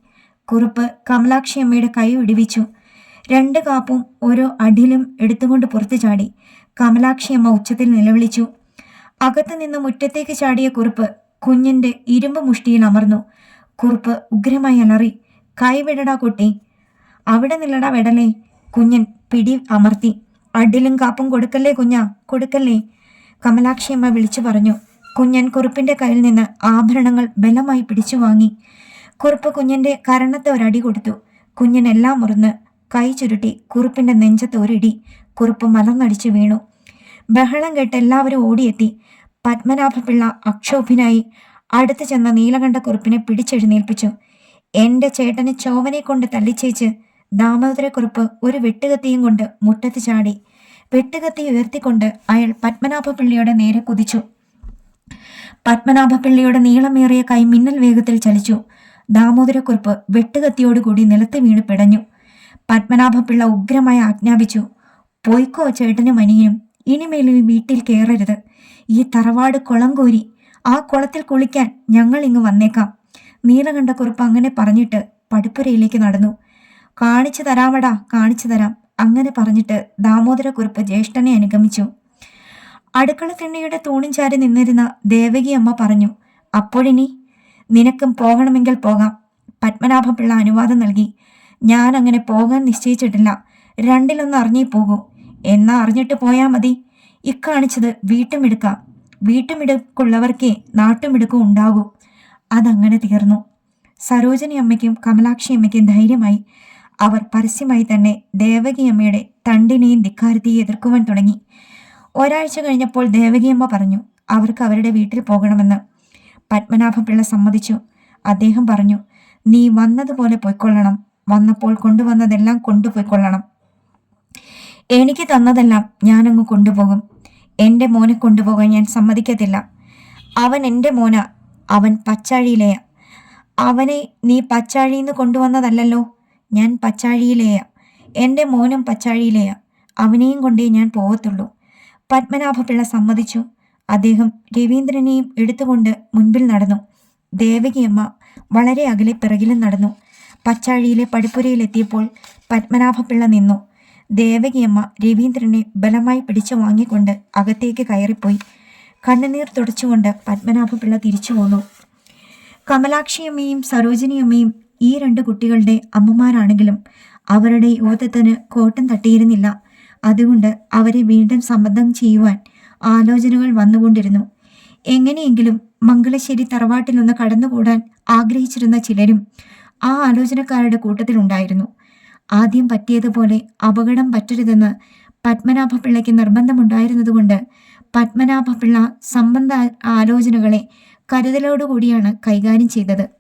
കുറുപ്പ് കമലാക്ഷിയമ്മയുടെ കൈ വിടിവിച്ചു. രണ്ട് കാപ്പും ഓരോ അടിലും എടുത്തുകൊണ്ട് പുറത്തു ചാടി. കമലാക്ഷിയമ്മ ഉച്ചത്തിൽ നിലവിളിച്ചു. അകത്തു നിന്ന് മുറ്റത്തേക്ക് ചാടിയ കുറുപ്പ് കുഞ്ഞിന്റെ ഇരുമ്പ് മുഷ്ടിയിൽ അമർന്നു. കുറുപ്പ് ഉഗ്രമായി അലറി കൈ വിടടാ കുട്ടി. അവിടെ നില്ലടാ വെടലേ. കുഞ്ഞൻ പിടി അമർത്തി അടിലും കാപ്പും കൊടുക്കല്ലേ കുഞ്ഞാ? കൊടുക്കല്ലേ. കമലാക്ഷിയമ്മ വിളിച്ചു പറഞ്ഞു കുഞ്ഞൻ കുറുപ്പിന്റെ കയ്യിൽ നിന്ന് ആഭരണങ്ങൾ ബലമായി പിടിച്ചു വാങ്ങി. കുറുപ്പ് കുഞ്ഞന്റെ കരണത്തെ ഒരടി കൊടുത്തു. കുഞ്ഞൻ എല്ലാം മുറിന്ന് കൈ ചുരുട്ടി കുറുപ്പിന്റെ നെഞ്ചത്ത് ഒരിടി. കുറുപ്പ് മലർന്നടിച്ചു വീണു. ബഹളം കേട്ട് എല്ലാവരും ഓടിയെത്തി. പത്മനാഭപിള്ള അക്ഷോഭിനായി അടുത്ത് ചെന്ന നീലകണ്ഠ കുറുപ്പിനെ പിടിച്ചെഴുന്നേൽപ്പിച്ചു. എന്റെ ചേട്ടനെ ചോവനെ കൊണ്ട് തല്ലിച്ചേച്ച് ദാമോദരക്കുറുപ്പ് ഒരു വെട്ടുകത്തിയും കൊണ്ട് മുറ്റത്ത് ചാടി. വെട്ടുകത്തി ഉയർത്തിക്കൊണ്ട് അയാൾ പത്മനാഭപിള്ളിയുടെ നേരെ കുതിച്ചു. പത്മനാഭപിള്ളിയുടെ നീളമേറിയ കൈ മിന്നൽ വേഗത്തിൽ ചലിച്ചു. ദാമോദരക്കുറിപ്പ് വെട്ടുകത്തിയോടുകൂടി നിലത്ത് വീണ് പിടഞ്ഞു. പത്മനാഭപിള്ള ഉഗ്രമായി ആജ്ഞാപിച്ചു. പോയിക്കോ ചേട്ടനും അനിയനും. ഇനിമേലും ഈ വീട്ടിൽ കയറരുത് ഈ തറവാട് കുളം കോരി ആ കുളത്തിൽ കുളിക്കാൻ ഞങ്ങൾ ഇങ്ങ് വന്നേക്കാം. നീലകണ്ഠക്കുറിപ്പ് അങ്ങനെ പറഞ്ഞിട്ട് പടുപ്പുരയിലേക്ക് നടന്നു. കാണിച്ചു തരാമടാ കാണിച്ചു തരാം. അങ്ങനെ പറഞ്ഞിട്ട് ദാമോദരക്കുറിപ്പ് ജ്യേഷ്ഠനെ അനുഗമിച്ചു. അടുക്കള തിണ്ണയുടെ തൂണും ചാരി നിന്നിരുന്ന ദേവകി അമ്മ പറഞ്ഞു അപ്പോഴിനി നിനക്കും പോകണമെങ്കിൽ പോകാം. പത്മനാഭപിള്ള അനുവാദം നൽകി. ഞാൻ അങ്ങനെ പോകാൻ നിശ്ചയിച്ചിട്ടില്ല. രണ്ടിലൊന്ന് അറിഞ്ഞേ പോകൂ. എന്നാ അറിഞ്ഞിട്ട് പോയാ മതി. ഇക്കാണിച്ചത് വീട്ടുമിടുക്കാം. വീട്ടുമിടുക്കുള്ളവർക്കേ നാട്ടുമിടുക്കും ഉണ്ടാകൂ. അതങ്ങനെ തീർന്നു. സരോജിനി അമ്മയ്ക്കും കമലാക്ഷി അമ്മയ്ക്കും ധൈര്യമായി അവർ പരസ്യമായി തന്നെ ദേവകിയമ്മയുടെ തണ്ടിനെയും ധിക്കാരത്തെയും എതിർക്കുവാൻ തുടങ്ങി. ഒരാഴ്ച കഴിഞ്ഞപ്പോൾ ദേവകിയമ്മ പറഞ്ഞു അവർക്ക് അവരുടെ വീട്ടിൽ പോകണമെന്ന്. പത്മനാഭപിള്ള സമ്മതിച്ചു. അദ്ദേഹം പറഞ്ഞു നീ വന്നതുപോലെ പോയിക്കൊള്ളണം. വന്നപ്പോൾ കൊണ്ടുവന്നതെല്ലാം കൊണ്ടുപോയിക്കൊള്ളണം. എനിക്ക് തന്നതെല്ലാം ഞാനങ്ങ് കൊണ്ടുപോകും. എന്റെ മോനെ കൊണ്ടുപോകാൻ ഞാൻ സമ്മതിക്കത്തില്ല. അവൻ എന്റെ മോന. അവൻ പച്ചാഴിയിലെയാ. അവനെ നീ പച്ചാഴിയിൽ നിന്ന് കൊണ്ടുവന്നതല്ലല്ലോ. ഞാൻ പച്ചാഴിയിലേയാ. എന്റെ മോനും പച്ചാഴിയിലേയാ. അവനെയും കൊണ്ടേ ഞാൻ പോകത്തുള്ളൂ പത്മനാഭപിള്ള സമ്മതിച്ചു. അദ്ദേഹം രവീന്ദ്രനെയും എടുത്തുകൊണ്ട് മുൻപിൽ നടന്നു. ദേവകിയമ്മ വളരെ അകലെ പിറകിലും നടന്നു. പച്ചാഴിയിലെ പടിപ്പുരയിലെത്തിയപ്പോൾ പത്മനാഭപിള്ള നിന്നു. ദേവകിയമ്മ രവീന്ദ്രനെ ബലമായി പിടിച്ചു വാങ്ങിക്കൊണ്ട് അകത്തേക്ക് കയറിപ്പോയി. കണ്ണുനീർ തുടച്ചുകൊണ്ട് പത്മനാഭപിള്ള തിരിച്ചു പോന്നു. കമലാക്ഷിയമ്മയും സരോജിനിയമ്മയും ഈ രണ്ട് കുട്ടികളുടെ അമ്മമാരാണെങ്കിലും അവരുടെ യുവത്വത്തിന് കോട്ടം തട്ടിയിരുന്നില്ല. അതുകൊണ്ട് അവരെ വീണ്ടും സംബന്ധം ചെയ്യുവാൻ ആലോചനകൾ വന്നുകൊണ്ടിരുന്നു. എങ്ങനെയെങ്കിലും മംഗളശ്ശേരി തറവാട്ടിലൊന്ന് കടന്നുകൂടാൻ ആഗ്രഹിച്ചിരുന്ന ചിലരും ആ ആലോചനക്കാരുടെ കൂട്ടത്തിലുണ്ടായിരുന്നു. ആദ്യം പറ്റിയതുപോലെ അപകടം പറ്റരുതെന്ന് പത്മനാഭപിള്ളയ്ക്ക് നിർബന്ധമുണ്ടായിരുന്നതുകൊണ്ട് പത്മനാഭപിള്ള സംബന്ധ ആലോചനകളെ കരുതലോടുകൂടിയാണ് കൈകാര്യം ചെയ്തത്.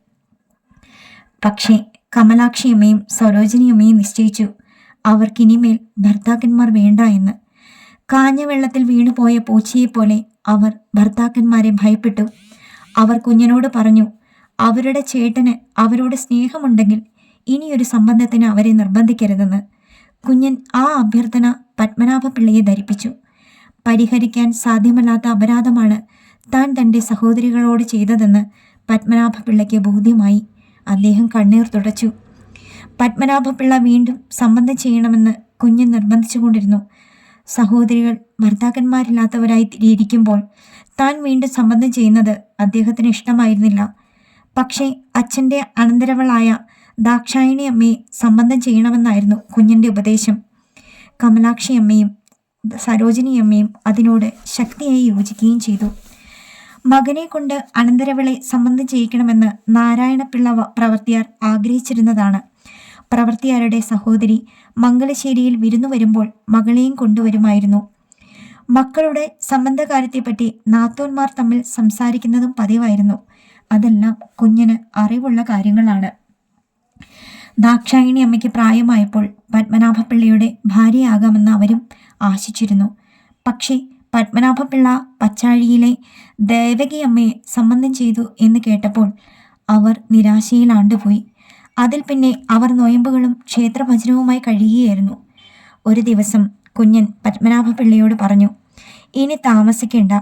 പക്ഷേ കമലാക്ഷിയമ്മയും സരോജിനിയമ്മയും നിശ്ചയിച്ചു. അവർക്കിനിമേൽ ഭർത്താക്കന്മാർ വേണ്ട എന്ന്. കാഞ്ഞ വെള്ളത്തിൽ വീണുപോയ പൂച്ചയെപ്പോലെ അവർ ഭർത്താക്കന്മാരെ ഭയപ്പെട്ടു. അവർ കുഞ്ഞിനോട് പറഞ്ഞു അവരുടെ ചേട്ടന് അവരോട് സ്നേഹമുണ്ടെങ്കിൽ ഇനിയൊരു സംബന്ധത്തിന് അവരെ നിർബന്ധിക്കരുതെന്ന്. കുഞ്ഞൻ ആ അഭ്യർത്ഥന പത്മനാഭപിള്ളയെ ധരിപ്പിച്ചു. പരിഹരിക്കാൻ സാധ്യമല്ലാത്ത അപരാധമാണ് താൻ തന്റെ സഹോദരികളോട് ചെയ്തതെന്ന് പത്മനാഭപിള്ളയ്ക്ക് ബോധ്യമായി. അദ്ദേഹം കണ്ണീർ തുടച്ചു. പത്മനാഭപിള്ള വീണ്ടും സംബന്ധം ചെയ്യണമെന്ന് കുഞ്ഞ് നിർബന്ധിച്ചുകൊണ്ടിരുന്നു. സഹോദരികൾ ഭർത്താക്കന്മാരില്ലാത്തവരായി തിരിയിരിക്കുമ്പോൾ താൻ വീണ്ടും സംബന്ധം ചെയ്യുന്നത് അദ്ദേഹത്തിന് ഇഷ്ടമായിരുന്നില്ല. പക്ഷേ അച്ഛന്റെ അനന്തരവളായ ദാക്ഷായണി അമ്മയെ സംബന്ധം ചെയ്യണമെന്നായിരുന്നു കുഞ്ഞിന്റെ ഉപദേശം. കമലാക്ഷി അമ്മയും സരോജിനി അമ്മയും അതിനോട് ശക്തിയായി യോജിക്കുകയും ചെയ്തു. മകനെ കൊണ്ട് അനന്തരവിളെ സംബന്ധം ചെയ്യിക്കണമെന്ന് നാരായണപിള്ള പ്രവർത്തിയാർ ആഗ്രഹിച്ചിരുന്നതാണ്. പ്രവർത്തിയാരുടെ സഹോദരി മംഗലശ്ശേരിയിൽ വിരുന്നു വരുമ്പോൾ മകളെയും കൊണ്ടുവരുമായിരുന്നു. മക്കളുടെ സംബന്ധകാര്യത്തെപ്പറ്റി നാത്തോന്മാർ തമ്മിൽ സംസാരിക്കുന്നതും പതിവായിരുന്നു. അതെല്ലാം കുഞ്ഞിന് അറിവുള്ള കാര്യങ്ങളാണ്. ദാക്ഷായണി അമ്മയ്ക്ക് പ്രായമായപ്പോൾ പത്മനാഭപിള്ളയുടെ ഭാര്യയാകാമെന്ന് അവരും ആശിച്ചിരുന്നു. പക്ഷേ പത്മനാഭപിള്ള പച്ചാഴിയിലെ ദേവകിയമ്മയെ സംബന്ധം ചെയ്തു എന്ന് കേട്ടപ്പോൾ അവർ നിരാശയിൽ ആണ്ടുപോയി അതിൽ പിന്നെ അവർ നോയമ്പുകളും ക്ഷേത്രഭജനവുമായി കഴിയുകയായിരുന്നു. ഒരു ദിവസം കുഞ്ഞൻ പത്മനാഭപിള്ളയോട് പറഞ്ഞു ഇനി താമസിക്കേണ്ട.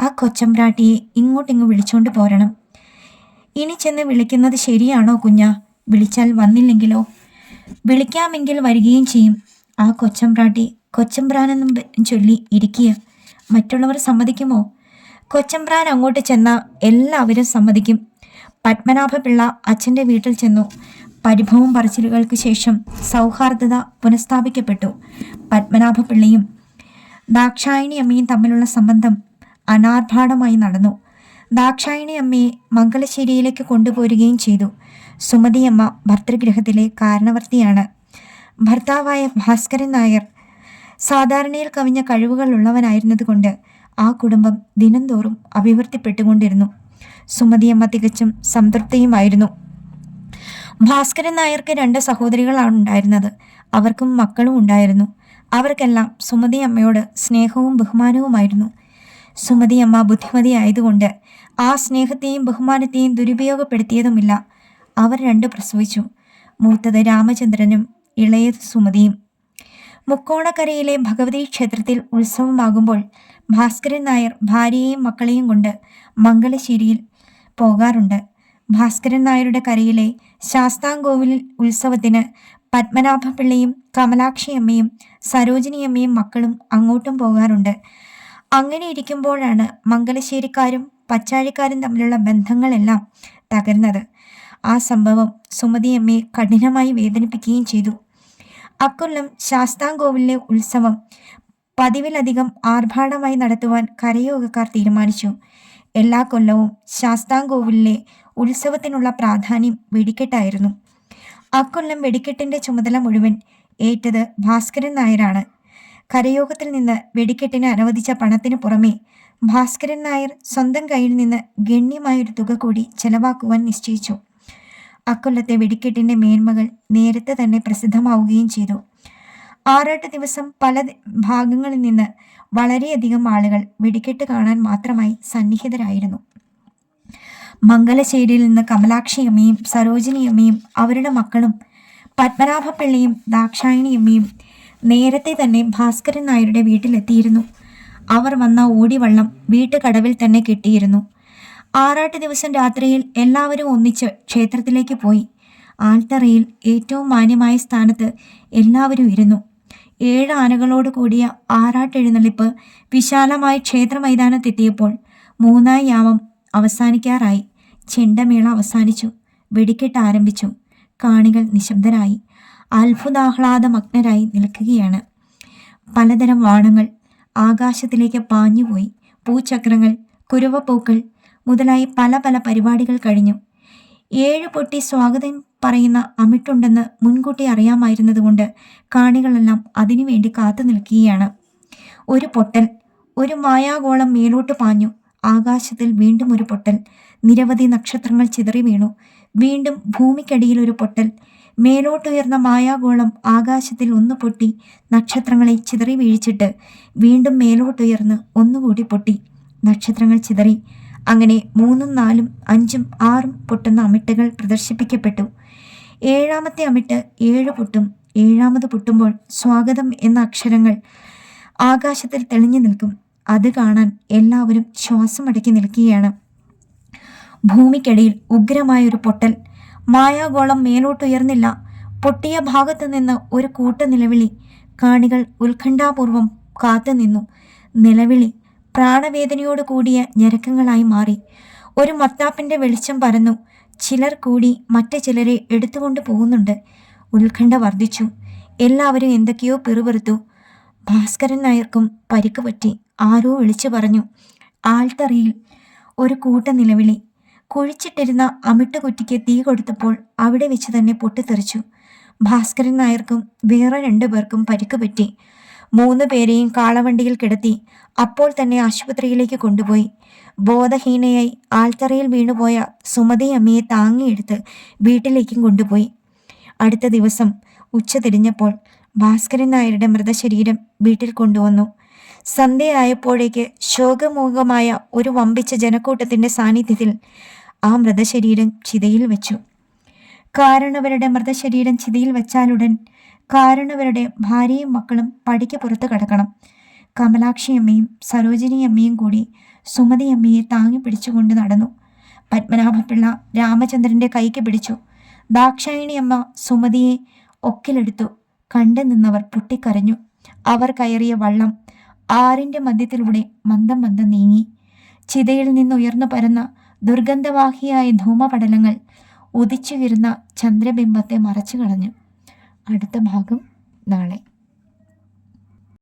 ആ കൊച്ചമ്പ്രാട്ടിയെ ഇങ്ങോട്ടിങ്ങ് വിളിച്ചോണ്ട് പോരണം. ഇനി ചെന്ന് വിളിക്കുന്നത് ശരിയാണോ കുഞ്ഞ? വിളിച്ചാൽ വന്നില്ലെങ്കിലോ? വിളിക്കാമെങ്കിൽ വരികയും ചെയ്യും. ആ കൊച്ചമ്പ്രാട്ടി കൊച്ചമ്പ്രാനെന്നും ചൊല്ലി ഇരിക്കുക. മറ്റുള്ളവർ സമ്മതിക്കുമോ? കൊച്ചമ്പ്രാൻ അങ്ങോട്ട് ചെന്ന എല്ലാവരും സമ്മതിക്കും. പത്മനാഭപിള്ള അച്ഛന്റെ വീട്ടിൽ ചെന്നു. പരിഭവം പറച്ചിലുകൾക്ക് ശേഷം സൗഹാർദ്ദത പുനഃസ്ഥാപിക്കപ്പെട്ടു. പത്മനാഭപിള്ളയും ദാക്ഷായണി അമ്മയും തമ്മിലുള്ള സംബന്ധം അനാർഭാടമായി നടന്നു. ദാക്ഷായണി അമ്മയെ മംഗലശ്ശേരിയിലേക്ക് കൊണ്ടുപോരുകയും ചെയ്തു. സുമതിയമ്മ ഭർത്തൃഗൃഹത്തിലെ കാരണവർത്തിയാണ്. ഭർത്താവായ ഭാസ്കരൻ നായർ സാധാരണയിൽ കവിഞ്ഞ കഴിവുകൾ ഉള്ളവനായിരുന്നതുകൊണ്ട് ആ കുടുംബം ദിനംതോറും അഭിവൃദ്ധിപ്പെട്ടുകൊണ്ടിരുന്നു. സുമതിയമ്മ തികച്ചും സംതൃപ്തിയുമായിരുന്നു. ഭാസ്കരൻ നായർക്ക് രണ്ട് സഹോദരികളാണ് ഉണ്ടായിരുന്നത്. അവർക്കും മക്കളും ഉണ്ടായിരുന്നു. അവർക്കെല്ലാം സുമതി അമ്മയോട് സ്നേഹവും ബഹുമാനവുമായിരുന്നു. സുമതി അമ്മ ബുദ്ധിമതിയായതുകൊണ്ട് ആ സ്നേഹത്തെയും ബഹുമാനത്തെയും ദുരുപയോഗപ്പെടുത്തിയതുമില്ല. അവർ രണ്ട് പ്രസവിച്ചു. മൂത്തത് രാമചന്ദ്രനും ഇളയത് സുമതിയും. മുക്കോണക്കരയിലെ ഭഗവതി ക്ഷേത്രത്തിൽ ഉത്സവമാകുമ്പോൾ ഭാസ്കരൻ നായർ ഭാര്യയെയും മക്കളെയും കൊണ്ട് മംഗലശ്ശേരിയിൽ പോകാറുണ്ട്. ഭാസ്കരൻ നായരുടെ കരയിലെ ശാസ്താംകോവിലിൽ ഉത്സവത്തിന് പത്മനാഭപിള്ളയും കമലാക്ഷിയമ്മയും സരോജിനിയമ്മയും മക്കളും അങ്ങോട്ടും പോകാറുണ്ട്. അങ്ങനെ ഇരിക്കുമ്പോഴാണ് മംഗലശ്ശേരിക്കാരും പച്ചാഴിക്കാരും തമ്മിലുള്ള ബന്ധങ്ങളെല്ലാം തകർന്നത്. ആ സംഭവം സുമതിയമ്മയെ കഠിനമായി വേദനിപ്പിക്കുകയും ചെയ്തു. അക്കൊല്ലം ശാസ്താംകോവിലിലെ ഉത്സവം പതിവിലധികം ആർഭാടമായി നടത്തുവാൻ കരയോഗക്കാർ തീരുമാനിച്ചു. എല്ലാ കൊല്ലവും ശാസ്താംകോവിലിലെ ഉത്സവത്തിനുള്ള പ്രാധാന്യം വെടിക്കെട്ടായിരുന്നു. അക്കൊല്ലം വെടിക്കെട്ടിന്റെ ചുമതല മുഴുവൻ ഏറ്റത് ഭാസ്കരൻ നായരാണ്. കരയോഗത്തിൽ നിന്ന് വെടിക്കെട്ടിന് അനുവദിച്ച പണത്തിന് പുറമെ ഭാസ്കരൻ നായർ സ്വന്തം കയ്യിൽ നിന്ന് ഗണ്യമായൊരു തുക കൂടി ചെലവാക്കുവാൻ നിശ്ചയിച്ചു. അക്കൊല്ലത്തെ വെടിക്കെട്ടിന്റെ മേന്മകൾ നേരത്തെ തന്നെ പ്രസിദ്ധമാവുകയും ചെയ്തു. ആറാട്ട് ദിവസം പല ഭാഗങ്ങളിൽ നിന്ന് വളരെയധികം ആളുകൾ വെടിക്കെട്ട് കാണാൻ മാത്രമായി സന്നിഹിതരായിരുന്നു. മംഗലശ്ശേരിയിൽ നിന്ന് കമലാക്ഷിയമ്മയും സരോജിനിയമ്മയും അവരുടെ മക്കളും പത്മനാഭപിള്ളയും ദാക്ഷായണിയമ്മയും നേരത്തെ തന്നെ ഭാസ്കരൻ നായരുടെ വീട്ടിലെത്തിയിരുന്നു. അവർ വന്ന ഓടിവള്ളം വീട്ടുകടവിൽ തന്നെ കെട്ടിയിരുന്നു. ആറാട്ട് ദിവസം രാത്രിയിൽ എല്ലാവരും ഒന്നിച്ച് ക്ഷേത്രത്തിലേക്ക് പോയി. ആൽത്തറയിൽ ഏറ്റവും മാന്യമായ സ്ഥാനത്ത് എല്ലാവരും ഇരുന്നു. ഏഴ് ആനകളോട് കൂടിയ ആറാട്ട് എഴുന്നള്ളിപ്പ് വിശാലമായ ക്ഷേത്ര മൈതാനത്തെത്തിയപ്പോൾ മൂന്നാം യാമം അവസാനിക്കാറായി. ചെണ്ടമേള അവസാനിച്ചു. വെടിക്കെട്ട് ആരംഭിച്ചു. കാണികൾ നിശബ്ദരായി. അത്ഭുതാഹ്ലാദമഗ്നരായി നിൽക്കുകയാണ്. പലതരം വാണങ്ങൾ ആകാശത്തിലേക്ക് പാഞ്ഞുപോയി. പൂച്ചക്രങ്ങൾ കുരുവപ്പൂക്കൾ മുതലായി പല പല പരിപാടികൾ കഴിഞ്ഞു. ഏഴ് പൊട്ടി സ്വാഗതം പറയുന്ന അമിട്ടുണ്ടെന്ന് മുൻകൂട്ടി അറിയാമായിരുന്നതുകൊണ്ട് കാണികളെല്ലാം അതിനുവേണ്ടി കാത്തു നിൽക്കുകയാണ്. ഒരു പൊട്ടൽ ഒരു മായാഗോളം മേലോട്ട് പാഞ്ഞു. ആകാശത്തിൽ വീണ്ടും ഒരു പൊട്ടൽ. നിരവധി നക്ഷത്രങ്ങൾ ചിതറി വീണു. വീണ്ടും ഭൂമിക്കടിയിൽ ഒരു പൊട്ടൽ. മേലോട്ടുയർന്ന മായാഗോളം ആകാശത്തിൽ ഒന്ന് പൊട്ടി നക്ഷത്രങ്ങളെ ചിതറി വീഴിച്ചിട്ട് വീണ്ടും മേലോട്ടുയർന്ന് ഒന്നുകൂടി പൊട്ടി. നക്ഷത്രങ്ങൾ ചിതറി. അങ്ങനെ മൂന്നും നാലും അഞ്ചും ആറും പൊട്ടുന്ന അമിട്ടകൾ പ്രദർശിപ്പിക്കപ്പെട്ടു. ഏഴാമത്തെ അമിട്ട് ഏഴ് പൊട്ടും ഏഴാമത് പൊട്ടുമ്പോൾ സ്വാഗതം എന്ന അക്ഷരങ്ങൾ ആകാശത്തിൽ തെളിഞ്ഞു നിൽക്കും. അത് കാണാൻ എല്ലാവരും ശ്വാസമടക്കി നിൽക്കുകയാണ്. ഭൂമിക്കടിയിൽ ഉഗ്രമായൊരു പൊട്ടൽ. മായാഗോളം മേലോട്ടുയർന്നില്ല. പൊട്ടിയ ഭാഗത്തു നിന്ന് ഒരു കൂട്ട നിലവിളി. കാണികൾ ഉത്കണ്ഠാപൂർവം കാത്തുനിന്നു നിലവിളി പ്രാണവേദനയോട് കൂടിയ ഞരക്കങ്ങളായി മാറി. ഒരു മത്താപ്പിന്റെ വെളിച്ചം പരന്നു. ചിലർ കൂടി മറ്റു ചിലരെ എടുത്തുകൊണ്ട് പോകുന്നുണ്ട്. ഉത്കണ്ഠ വർദ്ധിച്ചു. എല്ലാവരും എന്തൊക്കെയോ പിറുപിറുത്തു. ഭാസ്കരൻ നായർക്കും പരിക്ക് പറ്റി. ആരോ വിളിച്ചു പറഞ്ഞു. ആൾത്തറിയിൽ ഒരു കൂട്ട നിലവിളി. കുഴിച്ചിട്ടിരുന്ന അമിട്ടുകുറ്റിക്ക് തീ കൊടുത്തപ്പോൾ അവിടെ വെച്ച് തന്നെ പൊട്ടിത്തെറിച്ചു. ഭാസ്കരൻ നായർക്കും വേറെ രണ്ടു പേർക്കും പരിക്ക് പറ്റി. മൂന്ന് പേരെയും കാളവണ്ടിയിൽ കിടത്തി അപ്പോൾ തന്നെ ആശുപത്രിയിലേക്ക് കൊണ്ടുപോയി. ബോധഹീനയായി ആൽത്തറയിൽ വീണുപോയ സുമതി അമ്മയെ താങ്ങിയെടുത്ത് വീട്ടിലേക്കും കൊണ്ടുപോയി. അടുത്ത ദിവസം ഉച്ച തിരിഞ്ഞപ്പോൾ ഭാസ്കരൻ നായരുടെ മൃതശരീരം വീട്ടിൽ കൊണ്ടുവന്നു. സന്ധ്യയായപ്പോഴേക്ക് ശോകമൂകമായ ഒരു വമ്പിച്ച ജനക്കൂട്ടത്തിന്റെ സാന്നിധ്യത്തിൽ ആ മൃതശരീരം ചിതയിൽ വെച്ചു. കാരണവരുടെ മൃതശരീരം ചിതയിൽ വെച്ചാലുടൻ കാരണവരുടെ ഭാര്യയും മക്കളും പടിക്ക് പുറത്ത് കിടക്കണം. കമലാക്ഷി അമ്മയും സരോജിനി അമ്മയും കൂടി സുമതി അമ്മയെ താങ്ങി പിടിച്ചുകൊണ്ട് നടന്നു. പത്മനാഭപിള്ള രാമചന്ദ്രന്റെ കൈക്ക് പിടിച്ചു. ദാക്ഷായണി അമ്മ സുമതിയെ ഒക്കിലെടുത്തു. കണ്ടു നിന്നവർ പൊട്ടിക്കരഞ്ഞു. അവർ കയറിയ വള്ളം ആറിന്റെ മധ്യത്തിലൂടെ മന്ദം മന്ദം നീങ്ങി. ചിതയിൽ നിന്നുയർന്നു പരന്ന ദുർഗന്ധവാഹിയായ ധൂമപടലങ്ങൾ ഉദിച്ചുയരുന്ന ചന്ദ്രബിംബത്തെ മറച്ചു കളഞ്ഞു അടുത്ത ഭാഗം നാളെ.